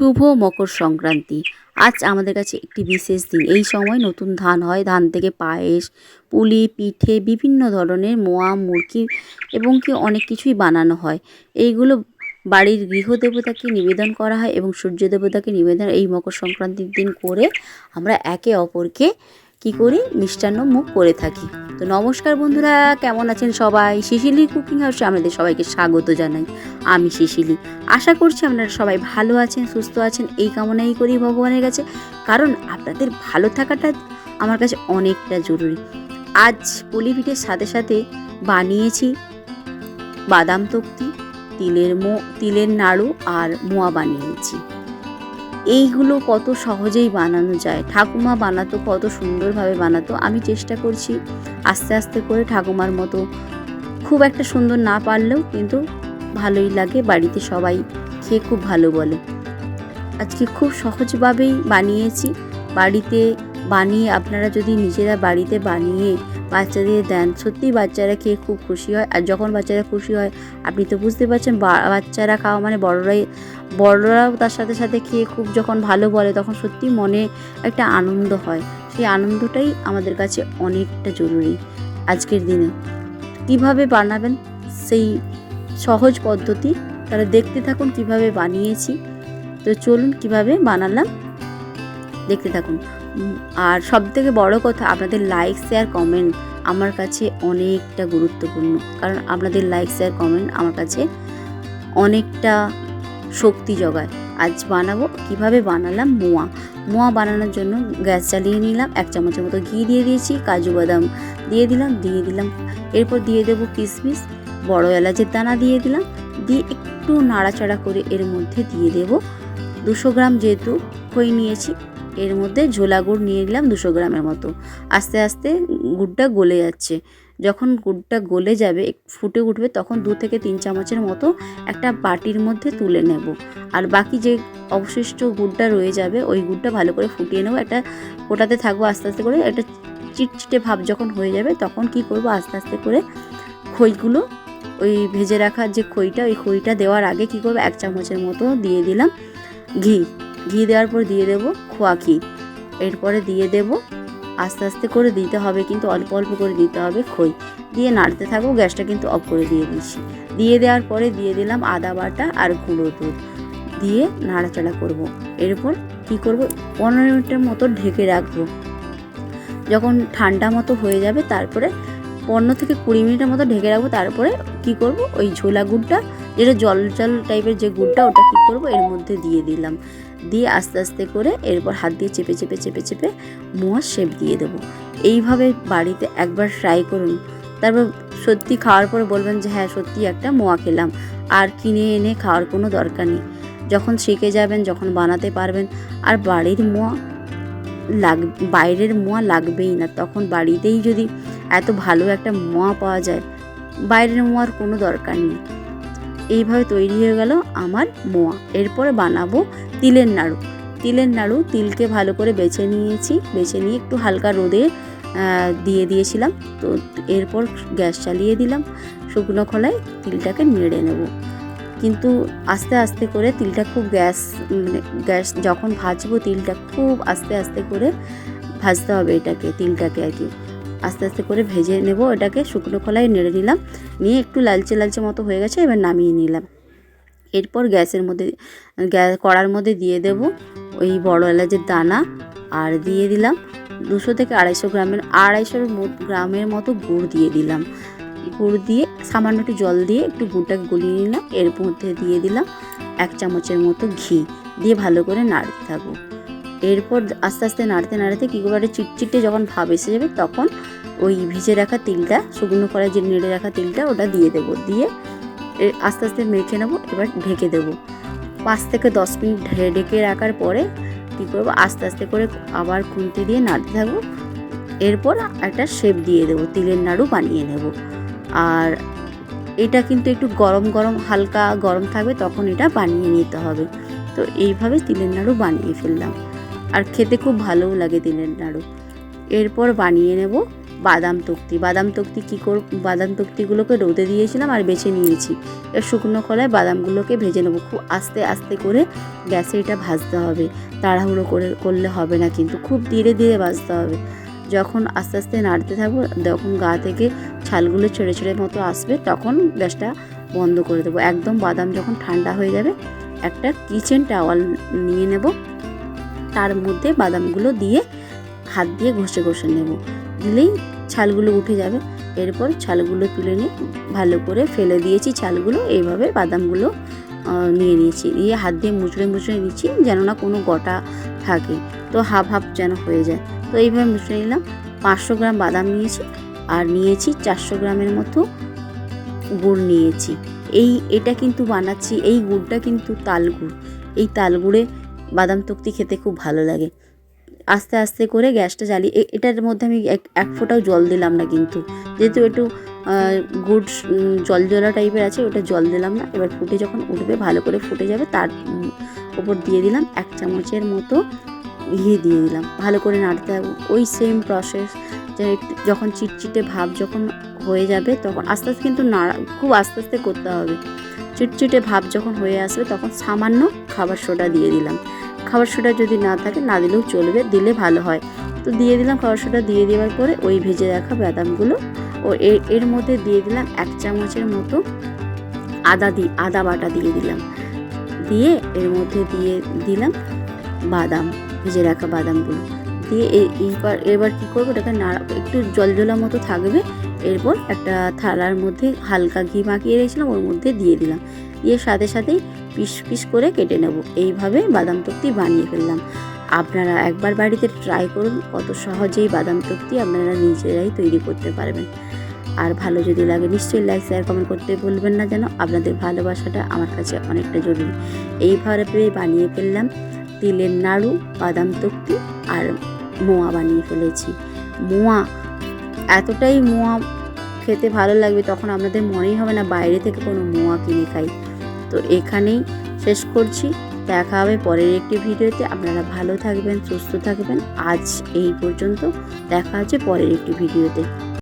শুভ মকর সংক্রান্তি। আজ আমাদের কাছে একটি বিশেষ দিন। এই সময় নতুন ধান হয়। ধান থেকে পায়েস, পুলি, পিঠে বিভিন্ন ধরনের মোয়া, মুরগি এবং কি অনেক কিছুই বানানো হয়। এইগুলো বাড়ির গৃহদেবতাকে নিবেদন করা হয় এবং সূর্য দেবতাকে নিবেদন এই মকর সংক্রান্তির দিন করে আমরা একে অপরকে কি করি? মিষ্টান্ন মুখ করে থাকি। তো নমস্কার বন্ধুরা, কেমন আছেন সবাই? শিশিলি কুকিং হাউসে আমাদের সবাইকে স্বাগত জানাই। আমি শিশিলি। আশা করছি আপনারা সবাই ভালো আছেন, সুস্থ আছেন, এই কামনাই করি ভগবানের কাছে। কারণ আপনাদের ভালো থাকাটা আমার কাছে অনেকটা জরুরি। আজ পুলি পিঠের সাথে সাথে বানিয়েছি বাদাম তক্তি, তিলের মো, তিলের নাড়ু আর মোয়া বানিয়েছি। এইগুলো কত সহজেই বানানো যায়। ঠাকুমা বানাতো, কত সুন্দরভাবে বানাতো। আমি চেষ্টা করছি আস্তে আস্তে করে ঠাকুমার মতো খুব একটা সুন্দর না পারলেও কিন্তু ভালোই লাগে। বাড়িতে সবাই খেয়ে খুব ভালো বলে। আজকে খুব সহজভাবেই বানিয়েছি। বাড়িতে বানিয়ে আপনারা যদি নিজেরা বাড়িতে বানিয়ে বাচ্চাদের দেন। সত্যিই বাচ্চারা খেয়ে খুব খুশি হয়। আর যখন বাচ্চারা খুশি হয়, আপনি তো বুঝতে পারছেন বাচ্চারা খাওয়া মানে বড়রাই বড়রাও তার সাথে সাথে খেয়ে খুব যখন ভালো বলে, তখন সত্যি মনে একটা আনন্দ হয়। সেই আনন্দটাই আমাদের কাছে অনেকটা জরুরি আজকের দিনে। কীভাবে বানাবেন সেই সহজ পদ্ধতি, তাহলে দেখতে থাকুন কীভাবে বানিয়েছি। তো চলুন কীভাবে বানালাম, দেখতে থাকুন। আর সব থেকে বড় কথা, আপনাদের লাইক শেয়ার কমেন্ট আমার কাছে অনেকটা গুরুত্বপূর্ণ। কারণ আপনাদের লাইক শেয়ার কমেন্ট আমার কাছে অনেকটা শক্তি যোগায় আজ বানাবো, কীভাবে বানালাম? মোয়া। মোয়া বানানোর জন্য গ্যাস জ্বালিয়ে নিলাম, এক চামচের মতো ঘি দিয়ে দিয়েছি, কাজু বাদাম দিয়ে দিলাম দিয়ে দিলাম। এরপর দিয়ে দেবো কিশমিশ বড় এলাচের দানা দিয়ে দিলাম, দিয়ে একটু নাড়াচাড়া করে এর মধ্যে দিয়ে দেব। দুশো গ্রাম যেহেতু খই নিয়েছি এর মধ্যে ঝোলা গুড় নিয়ে নিলাম দুশো গ্রামের মতো। আস্তে আস্তে গুড়টা গলে যাচ্ছে। যখন গুড়টা গলে যাবে, ফুটে উঠবে, তখন দু থেকে তিন চামচের মতো একটা বাটির মধ্যে তুলে নেব। আর বাকি যে অবশিষ্ট গুড়টা রয়ে যাবে, ওই গুড়টা ভালো করে ফুটিয়ে নেব। একটা ফোটাতে থাকব আস্তে আস্তে করে, একটা চিটচিটে ভাব যখন হয়ে যাবে, তখন কি করব? আস্তে আস্তে করে খইগুলো, ওই ভেজে রাখা যে খইটা, ওই খইটা দেওয়ার আগে কি করব? এক চামচের মতো দিয়ে দিলাম ঘি। ঘি দেওয়ার পর দিয়ে দেব খোয়া ঘি। এরপরে দিয়ে দেব, আস্তে আস্তে করে দিতে হবে কিন্তু অল্প অল্প করে দিতে হবে খই। দিয়ে নাড়তে থাকব গ্যাসটা কিন্তু অফ করে দিয়ে দিচ্ছি। দিয়ে দেওয়ার পরে দিয়ে দিলাম আদা বাটা আর গুঁড়ো দুধ। দিয়ে নাড়াচাড়া করব। এরপর কি করব? পনেরো মিনিটের মতো ঢেকে রাখব। যখন ঠান্ডা মতো হয়ে যাবে, তারপরে পনেরো থেকে কুড়ি মিনিটের মতো ঢেকে রাখব, তারপরে কি করব? ওই ঝোলা গুড়টা যেটা জল জল টাইপের যে গুড়টা, ওটা কি করব? এর মধ্যে দিয়ে দিলাম। দিয়ে আস্তে আস্তে করে এরপর হাত দিয়ে চেপে চেপে চেপে চেপে মোয়া শেপ দিয়ে দেবো। এইভাবে বাড়িতে একবার ট্রাই করুন। তারপর সত্যি খাওয়ার পরে বলবেন যে হ্যাঁ সত্যি একটা মোয়া খেলাম। আর কিনে এনে খাওয়ার কোনো দরকার নেই। যখন শিখে যাবেন, যখন বানাতে পারবেন, আর বাড়ির মোয়া লাগ, বাইরের মোয়া লাগবেই না। তখন বাড়িতেই যদি এত ভালো একটা মোয়া পাওয়া যায়, বাইরের মোয়ার কোনো দরকার নেই। এইভাবে তৈরি হয়ে গেল আমার মোয়া। এরপরে বানাবো তিলের নাড়ু। তিলের নাড়ু তিলকে ভালো করে বেছে নিয়েছি। বেছে নিয়ে একটু হালকা রোদে দিয়ে দিয়েছিলাম। তো এরপর গ্যাস চালিয়ে দিলাম। শুকনো খোলায় তিলটাকে নেড়ে নেব। কিন্তু আস্তে আস্তে করে তিলটা খুব গ্যাস মানে গ্যাস যখন ভাজবো তিলটা খুব আস্তে আস্তে করে ভাজতে হবে এটাকে, তিলটাকে আর কি। আস্তে আস্তে করে ভেজে নেব। এটাকে শুকনো খোলায় নেড়ে নিলাম। নিয়ে একটু লালচে লালচে মতো হয়ে গেছে, এবার নামিয়ে নিলাম। এরপর গ্যাসের মধ্যে গ্যাস কড়ার মধ্যে দিয়ে দেব ওই বড় এলাচের দানা, আর দিয়ে দিলাম দুশো থেকে আড়াইশো গ্রামের আড়াইশো মো- গ্রামের মতো গুড় দিয়ে দিলাম। গুড় দিয়ে সামান্য একটু জল দিয়ে একটু গুড়টাকে গলিয়ে নিলাম। এর মধ্যে দিয়ে দিলাম এক চামচের মতো ঘি। দিয়ে ভালো করে নাড়তে থাকব। এরপর আস্তে আস্তে নাড়তে নাড়তে কী করব? একটা চিটচিটে যখন ভাব এসে যাবে, তখন ওই ভিজে রাখা তিলটা, শুকনো করায় যে নেড়ে রাখা তিলটা, ওটা দিয়ে দেবো। দিয়ে আস্তে আস্তে মেখে নেব, এবার ঢেকে দেবো। পাঁচ থেকে দশ মিনিট ঢেকে রাখার পরে কী করব? আস্তে আস্তে করে আবার খুন্তি দিয়ে নাড়তে থাকব। এরপর একটা শেপ দিয়ে দেবো, তিলের নাড়ু বানিয়ে নেব। আর এটা কিন্তু একটু গরম গরম, হালকা গরম থাকবে, তখন এটা বানিয়ে নিতে হবে। তো এইভাবে তিলের নাড়ু বানিয়ে ফেললাম। আর খেতে খুব ভালোও লাগে তিলের নাড়ু এরপর বানিয়ে নেব বাদাম তক্তি। বাদাম তক্তি কী কর বাদাম তক্তিগুলোকে রোদে দিয়েছিলাম আর বেছে নিয়েছি। এর শুকনো কলায় বাদামগুলোকে ভেজে নেব। খুব আস্তে আস্তে করে গ্যাসে এটা ভাজতে হবে। তাড়াহুড়ো করে করলে হবে না কিন্তু খুব ধীরে ধীরে ভাজতে হবে। যখন আস্তে আস্তে নাড়তে থাকব, যখন গা থেকে ছালগুলো ছেড়ে ছেড়ে মতো আসবে, তখন গ্যাসটা বন্ধ করে দেবো। একদম বাদাম যখন ঠান্ডা হয়ে যাবে, একটা কিচেন টাওয়াল নিয়ে নেব। তার মধ্যে বাদামগুলো দিয়ে হাত দিয়ে ঘষে ঘষে নেব। দিলেই ছালগুলো উঠে যাবে। এরপর ছালগুলো তুলে নিয়ে ভালো করে ফেলে দিয়েছি ছালগুলো। এইভাবে বাদামগুলো নিয়ে নিয়েছি। দিয়ে হাত দিয়ে মুচড়ে মুচড়ে নিচ্ছি যেন না কোনো গোটা থাকে। তো হাফ হাফ যেন হয়ে যায়। তো এইভাবে মুচড়ে নিলাম। পাঁচশো গ্রাম বাদাম নিয়েছি আর নিয়েছি চারশো গ্রামের মতো গুড় নিয়েছি। এই, এটা কিন্তু বানাচ্ছি। এই গুড়টা কিন্তু তাল গুড়। এই তাল গুড়ে বাদাম তক্তি খেতে খুব ভালো লাগে। আস্তে আস্তে করে গ্যাসটা জ্বালিয়ে এটার মধ্যে আমি এক এক ফোঁটাও জল দিলাম না কিন্তু। যেহেতু একটু গুড় জল জলা টাইপের আছে, ওটা জল দিলাম না। এবার ফুটে যখন উঠবে, ভালো করে ফুটে যাবে, তার ওপর দিয়ে দিলাম এক চামচের মতো ঘি দিয়ে দিলাম। ভালো করে নাড়তে হবে। ওই সেম প্রসেস যখন চিটচিটে ভাব যখন হয়ে যাবে, তখন আস্তে আস্তে কিন্তু নাড়া, খুব আস্তে আস্তে করতে হবে। চিটচিটে ভাব যখন হয়ে আসবে, তখন সামান্য খাবার সোডা দিয়ে দিলাম। খাবার সোডা যদি না থাকে, না দিলেও চলবে, দিলে ভালো হয়। তো দিয়ে দিলাম খাবার সোডা, দিয়ে দেওয়ার পরে ওই ভেজে রাখা বাদামগুলো ও এর এর মধ্যে দিয়ে দিলাম এক চামচের মতো আদা দি, আদা বাটা দিয়ে দিলাম। দিয়ে এর মধ্যে দিয়ে দিলাম বাদাম, ভেজে রাখা বাদামগুলো। দিয়ে এইবার, এবার কী করব এটাকে নাড়া, একটু জলজলা মতো থাকবে এরপর একটা থালার মধ্যে হালকা ঘি মাখিয়ে রেখেছিলাম, ওর মধ্যে দিয়ে দিলাম। দিয়ে সাথে সাথেই পিস পিস করে কেটে নেব। এইভাবে বাদাম তক্তি বানিয়ে ফেললাম। আপনারা একবার বাড়িতে ট্রাই করুন, কত সহজেই বাদাম তক্তি আপনারা নিজেরাই তৈরি করতে পারবেন। আর ভালো যদি লাগে নিশ্চয়ই লাইক শেয়ার কমেন্ট করতে ভুলবেন না যেন। আপনাদের ভালোবাসাটা আমার কাছে অনেকটা জরুরি। এইভাবে বানিয়ে ফেললাম। তিলের নাড়ু, বাদাম তক্তি আর মোয়া বানিয়ে ফেলেছি। মোয়া এতটাই মোয়া খেতে ভালো লাগবে তখন আপনাদের মনেই হবে না বাইরে থেকে কোনো মোয়া কিনে খাই। তো এখানেই শেষ করছি। দেখা হবে পরের একটি ভিডিওতে। আপনারা ভালো থাকবেন, সুস্থ থাকবেন। আজ এই পর্যন্ত। দেখা হচ্ছে পরের একটি ভিডিওতে।